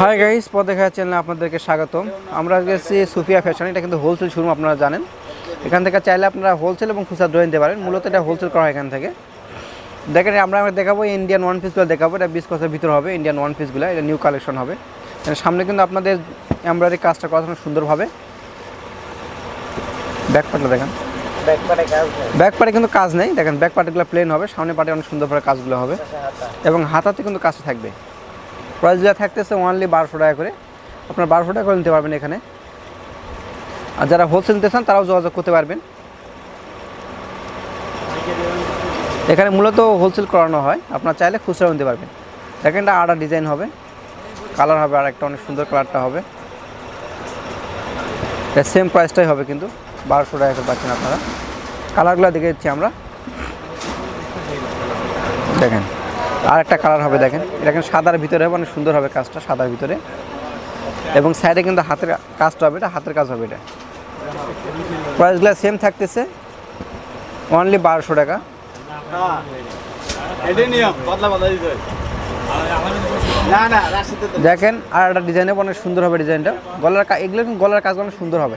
Hi guys পদ দেখা চ্যানেলে আপনাদেরকে স্বাগতম। আমরা গেছি সুফিয়া ফ্যাশন এটা কিন্তু হোলসেল শোরুম আপনারা জানেন। এখান থেকে চাইলে আপনারা হোলসেল এবং খুচরা ধরে নিতে পারেন। মূলত এটা হোলসেল করা হয় এখান থেকে। দেখেন আমরা আমরা দেখাবো ইন্ডিয়ান ওয়ান পিসগুলো দেখাবো। এটা বিশ কসের ভিতর হবে ইন্ডিয়ান ওয়ান পিসগুলো এটা নিউ কালেকশন হবে। সামনে কিন্তু আপনাদের এমব্রয়ডারি কাজটা করা সুন্দরভাবে ব্যাক পার্টটা দেখেন ব্যাকপারে ব্যাক পার্টে কিন্তু কাজ নেই। দেখেন ব্যাক পার্টগুলো প্লেন হবে। সামনে পার্টে অনেক সুন্দরভাবে কাজগুলো হবে। এবং হাতাতে কিন্তু কাজ থাকবে। প্রাইসগুলো থাকতেছে অনলি বারোশো টাকা করে। আপনার বারোশো টাকা করে নিতে পারবেন এখানে। আর যারা হোলসেল নিতে চান, তারাও যোগাযোগ করতে পারবেন। এখানে মূলত হোলসেল করানো হয়। আপনার চাইলে খুচরাও নিতে পারবেন। দেখেন এটা আড়া ডিজাইন হবে। কালার হবে আর একটা অনেক সুন্দর কালারটা হবে। সেম প্রাইসটাই হবে কিন্তু। বারোশো টাকা করে পাচ্ছেন আপনারা। কালারগুলো দেখে দিচ্ছি আমরা। দেখেন। আর একটা কালার হবে দেখেন। এটা কিন্তু সাদার ভিতরে হবে, অনেক সুন্দর হবে কাজটা সাদার ভিতরে। এবং সাইডে কিন্তু হাতের কাজটা হবে, এটা হাতের কাজ হবে এটা। প্রাইসগুলো সেম থাকতেছে। অনলি বারোশো টাকা। দেখেন, আর একটা ডিজাইনে অনেক সুন্দর হবে ডিজাইনটা গলার এগুলো কিন্তু গলার কাজগুলো অনেক সুন্দর হবে।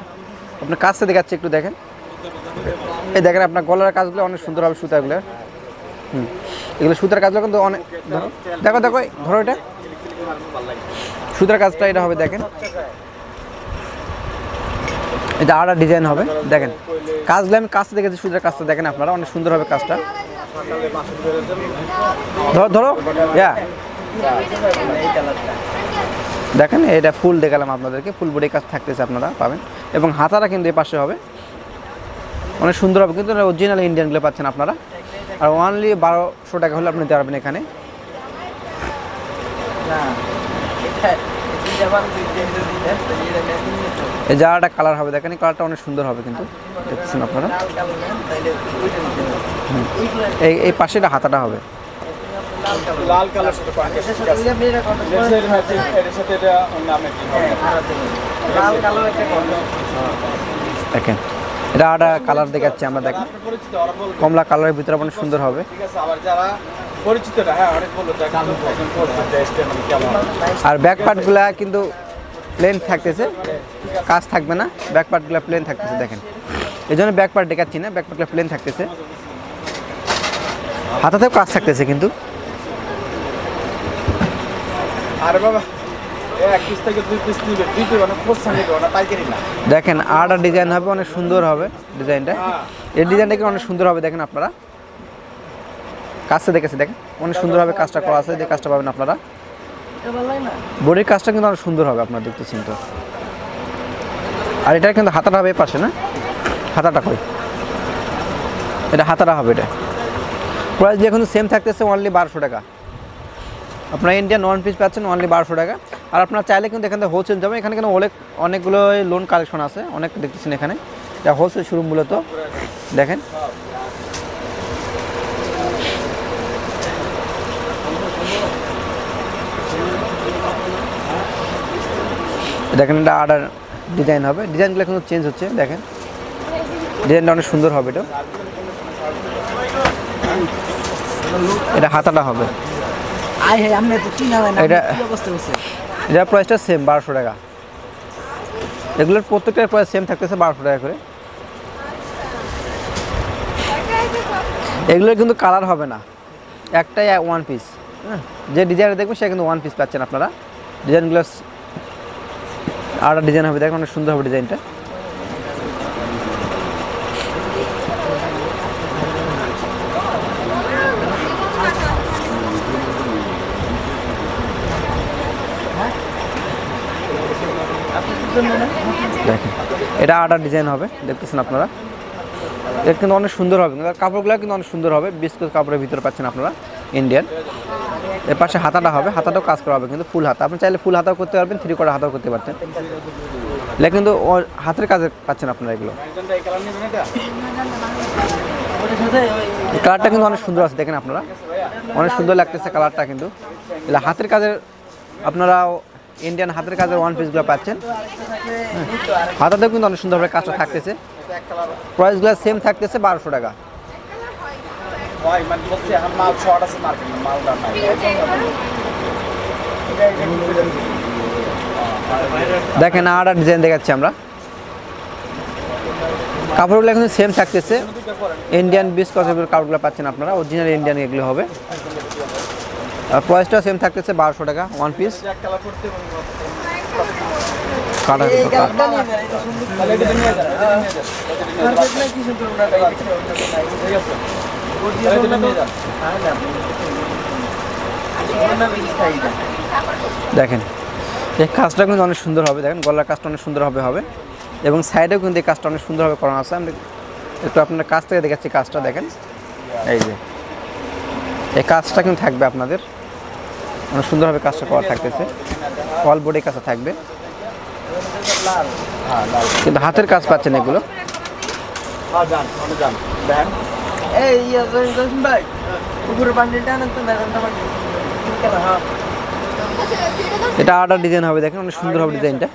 আপনার কাজটা দেখাচ্ছি একটু দেখেন। এই দেখেন, আপনার গলার কাজগুলো অনেক সুন্দর হবে সুতাগুলো। হুম। এগুলো সুতার কাজগুলো কিন্তু অনেক ধরো, দেখো দেখো ধরো এটা। সুতার কাজটা এটা হবে, দেখেন। এটা আর ডিজাইন হবে, দেখেন। কাজগুলো আমি কাজটা দেখেছি, সুতার কাজটা দেখেন আপনারা, অনেক সুন্দর হবে কাজটা। ধরো ধরো এই দেখেন, এটা ফুল দেখালাম আপনাদেরকে, ফুল বডি কাজ থাকতেছে আপনারা, পাবেন। এবং হাতারা কিন্তু এই পাশে হবে। অনেক সুন্দর হবে, কিন্তু অরিজিনাল ইন্ডিয়ানগুলো পাচ্ছেন আপনারা। আর ওয়ানলি বারোশো টাকা হলে আপনি পারবেন এখানে। এই জায়গাটা কালার হবে দেখেন কালারটা অনেক সুন্দর হবে কিন্তু। দেখতেছেন আপনারা? এই এই পাশে এটা হাতাটা হবে। লাল কালার সাথে একটা কত দেখেন। এটা আটা কালার দেখাচ্ছি আমরা দেখেন কমলা কালারের ভিতরে অনেক সুন্দর হবে। ঠিক আছে আবার যারা পরিচিত না হ্যাঁ আর ব্যাক পার্টগুলা কিন্তু প্লেন থাকতেছে। কাজ থাকবে না ব্যাক পার্টগুলো প্লেন থাকতেছে দেখেন। এই জন্য ব্যাক পার্ট দেখাচ্ছি না ব্যাক পার্টগুলো প্লেন থাকতেছে। হাতাতেও কাজ থাকতেছে কিন্তু। আরে বাবা দেখেন আর ডিজাইন হবে অনেক সুন্দর হবে ডিজাইনটা। এই ডিজাইনটা কিন্তু অনেক সুন্দর হবে দেখেন আপনারা? কাজটা দেখেছে দেখেন অনেক সুন্দর হবে কাজটা করা আছে যে কাজটা পাবেন আপনারা। বডির কাজটা কিন্তু অনেক সুন্দর হবে আপনারা দেখতেছেন তো। আর এটা কিন্তু হাতাটা হবে পাশে না? হাতাটা কই? এটা হাতাটা হবে এটা। প্রাইস দিয়ে কিন্তু সেম থাকতেছে অনলি বারোশো টাকা। আপনারা ইন্ডিয়ান ওয়ান পিস পাচ্ছেন অনলি বারোশো টাকা। আর আপনার চাইলে কিন্তু এখান থেকে হোলসেল যাবেন। এখানে কিন্তু অনেক অনেকগুলো লোন কালেকশন আছে। অনেক দেখতেছেন এখানে। যা হোলসেল শুরু মূলত। দেখেন। দেখেন এটা আডার ডিজাইন হবে। ডিজাইনগুলো কিন্তু চেঞ্জ হচ্ছে। দেখেন। ডিজাইনটা অনেক সুন্দর হবে এটা। এটা হাতাটা হবে। আই হে আমি তো চিনা হয় না এটা- কি অবস্থা এটার প্রাইসটা সেম বারোশো টাকা। এগুলোর প্রত্যেকটার প্রাইস সেম থাকতেছে বারোশো টাকা করে। এগুলোর কিন্তু কালার হবে না। একটাই ওয়ান পিস হ্যাঁ যে ডিজাইন দেখবেন সে কিন্তু ওয়ান পিস পাচ্ছেন আপনারা। ডিজাইনগুলো আর ডিজাইন হবে দেখেন অনেক সুন্দর হবে ডিজাইনটা দেখেন, এটা আটার ডিজাইন হবে, দেখতেছেন আপনারা। এটা কিন্তু অনেক সুন্দর হবে কাপড়গুলো কিন্তু অনেক সুন্দর হবে, বিস্কুট কাপড়ের ভিতরে পাচ্ছেন আপনারা ইন্ডিয়ান এর পাশে হাতাটা হবে, হাতাটাও কাজ করা হবে, কিন্তু ফুল হাতা। আপনি চাইলে ফুল হাতাও করতে পারবেন থ্রি কোয়ার্টার হাতাও করতে পারছেন। এটা কিন্তু হাতের কাজে পাচ্ছেন আপনারা এগুলো। কালারটা কিন্তু অনেক সুন্দর আছে, দেখেন আপনারা। অনেক সুন্দর লাগতেছে কালারটা কিন্তু। হাতের কাজের আপনারা ইন্ডিয়ান হাতের কাজের ওয়ান পিসগুলো পাচ্ছেন। হাতাতেও কিন্তু অনেক সুন্দরভাবে কাজটা থাকতেছে। প্রাইসগুলো সেম থাকতেছে বারোশো টাকা। এখন দেখেন আর ডিজাইন দেখাচ্ছি আমরা। কাপড়গুলো কিন্তু সেম থাকতেছে। ইন্ডিয়ান বিস কাপড়গুলো পাচ্ছেন আপনারা। অরিজিনাল ইন্ডিয়ান এগুলো হবে। আর প্রাইসটা সেম থাকতেছে বারোশো টাকা ওয়ান পিস এক কালার করতে এবং কাটার এই কালারটা নিয়ে যান, এটা সুন্দর। তাহলে এটা নিয়ে যান এটা নিয়ে যান এটা নিয়ে যান। Perfect না, কি সুন্দর ওনাটা, এই দেখছেন, ওনাটা nice। ঠিক আছে ওর তাহলে দিয়ে এটা নিয়ে যান না, ওনার বেশি size আছে। দেখেন এই কাজটা কিন্তু অনেক সুন্দর হবে দেখেন গলার কাজটা অনেক সুন্দর হবে হবে এবং সাইডেও কিন্তু এই কাজটা অনেক সুন্দরভাবে করানো আছে আমি একটু আপনার কাছ থেকে দেখাচ্ছি কাজটা দেখেন এই যে এই কাজটা কিন্তু থাকবে আপনাদের অনেক সুন্দরভাবে কাজটা করা থাকতেছে। অল বডি কাজটা থাকবে। হ্যাঁ কিন্তু হাতের কাজ পাচ্ছেন এগুলো। এটা আটা ডিজাইন হবে দেখেন অনেক সুন্দর হবে ডিজাইনটা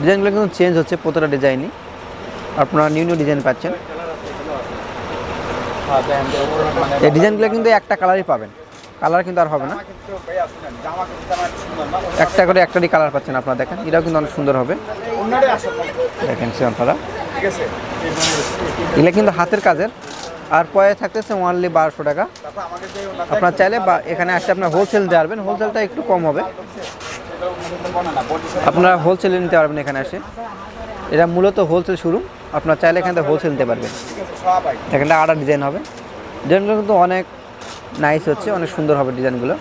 ডিজাইনগুলো কিন্তু চেঞ্জ হচ্ছে প্রতিটা ডিজাইনই আপনারা নিউ নিউ ডিজাইন পাচ্ছেন। হ্যাঁ মানে এই ডিজাইনগুলো কিন্তু একটা কালারই পাবেন। কালার কিন্তু আর হবে না। একটা করে একটারই কালার পাচ্ছেন আপনারা, দেখেন। এটাও কিন্তু অনেক সুন্দর হবে। দেখেন সে আপনারা এগুলো কিন্তু হাতের কাজের। আর পয়ে থাকতেছে ওনলি বারোশো টাকা। আপনার চাইলে বা এখানে আসতে আপনার হোলসেল দিয়ে পারবেন হোলসেলটা একটু কম হবে। আপনারা হোলসেলে নিতে পারবেন এখানে এসে। এটা মূলত হোলসেল শুরু আপনার চাইলে এখান হোলসেল নিতে পারবেন। এখানটা আটা ডিজাইন হবে। ডিজাইনগুলো কিন্তু অনেক নাইস হচ্ছে, অনেক সুন্দর হবে ডিজাইনগুলো।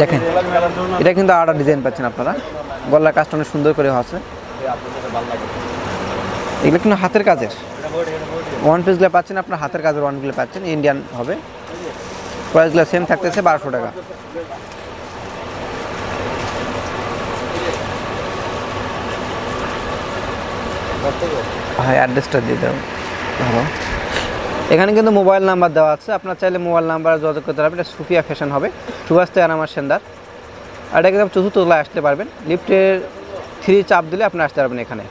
দেখেন, এটা কিন্তু আটা ডিজাইন পাচ্ছেন আপনারা। গলার কাজটা অনেক সুন্দর করে আছে এগুলো কিন্তু হাতের কাজের। ওয়ান পিসগুলো পাচ্ছেন, আপনার হাতের কাজের ওয়ানগুলো পাচ্ছেন ইন্ডিয়ান হবে। প্রাইসগুলো সেম থাকতেছে বারোশো টাকা। অ্যাড্রেসটা দিয়ে এখানে কিন্তু মোবাইল নাম্বার দেওয়া আছে। আপনার চাইলে মোবাইল নাম্বার যত করতে পারবেন। এটা সুফিয়া ফ্যাশন হবে। সুভাষ আনামার সেন্দার আর এটা কিন্তু চতুর্থ তলায় আসতে পারবেন। লিফটের থ্রি চাপ দিলে আপনি আসতে পারবেন এখানে।